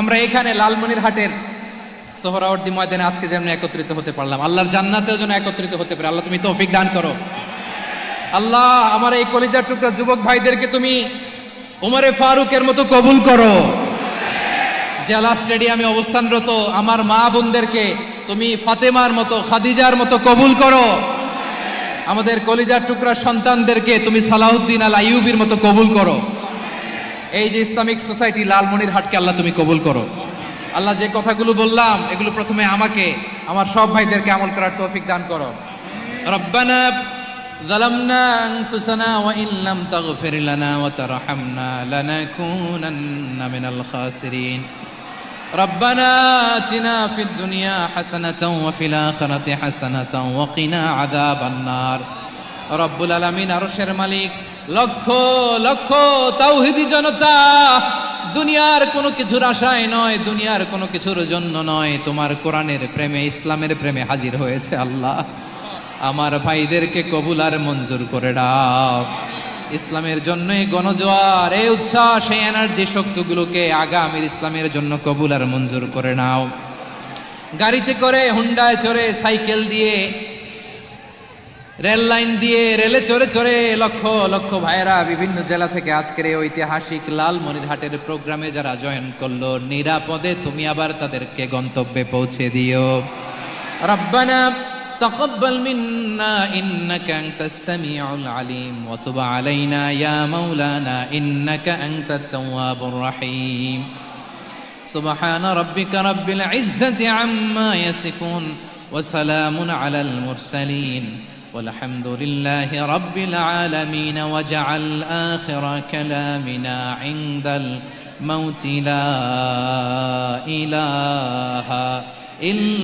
আমরা এখানে লালমনির হাটের সোহরাওয়ার্দী ময়দানে আজকে যেমন একত্রিত হতে পারলাম, আল্লাহর জান্নাতেও যেন একত্রিত হতে পারে। আল্লাহ, তুমি তৌফিক দান করো। আল্লাহ, আমার এই কলিজার টুকরা যুবক ভাইদেরকে তুমি উমরে ফারুকের মতো কবুল করো। জেলা স্টেডিয়ামে অবস্থানরত আমার মা বোনদেরকে তুমি ফাতেমার মতো, খাদিজার মতো কবুল করো। আমাদের কলিজার টুকরা সন্তানদেরকে তুমি সালাউদ্দিন আল আইয়ুবির মতো কবুল করো। এই যে ইসলামিক সোসাইটি লালমনির হাটকে আল্লাহ তুমি কবুল করো আল্লাহ যে কথাগুলো বললাম এগুলো প্রথমে আমাকে আমার সব ভাইদেরকে আমল করার তৌফিক দান করো রব্বানা ظلمنا أنفسنا وإن لم تغفر لنا وترحمنا لنكونن من الخاسرين ربنا آتنا في الدنيا حسنة وفي الآخرة حسنة وقنا عذاب النار রব্বুল আলমিন আরশের মালিক, লক্ষ লক্ষ তাওহিদি জনতা, দুনিয়ার কোনো কিছুর আশায় নয়, দুনিয়ার কোনো কিছুর জন্য নয়, তোমার কোরআনের প্রেমে, ইসলামের প্রেমে হাজির হয়েছে আল্লাহ। আমার ভাইদেরকে কবুল আর মঞ্জুর করে দাও। ইসলামের জন্য এই গণজোয়ার, এই উচ্ছ্বাস, এই এনার্জি শক্তিগুলোকে আগামীর ইসলামের জন্য কবুল আর মঞ্জুর করে নাও। গাড়িতে করে হুন্ডায় চড়ে সাইকেল দিয়ে রেল লাইন দিয়ে রেলে চড়ে চড়ে লক্ষ লক্ষ ভাইয়েরা বিভিন্ন জেলা থেকে আজকের এই ঐতিহাসিক লাল মনিরহাটের প্রোগ্রামে যারা জয়েন করলো নিরাপদে তুমি আবার তাদেরকে গন্তব্যে পৌঁছে দিও রব্বানা تقبل منا إنك أنت السميع العليم وتب علينا يا مولانا إنك أنت التواب الرحيم سبحان ربك رب العزة عما يصفون وسلام على المرسلين والحمد لله رب العالمين وجعل آخر كلامنا عند الموت لا إله إلا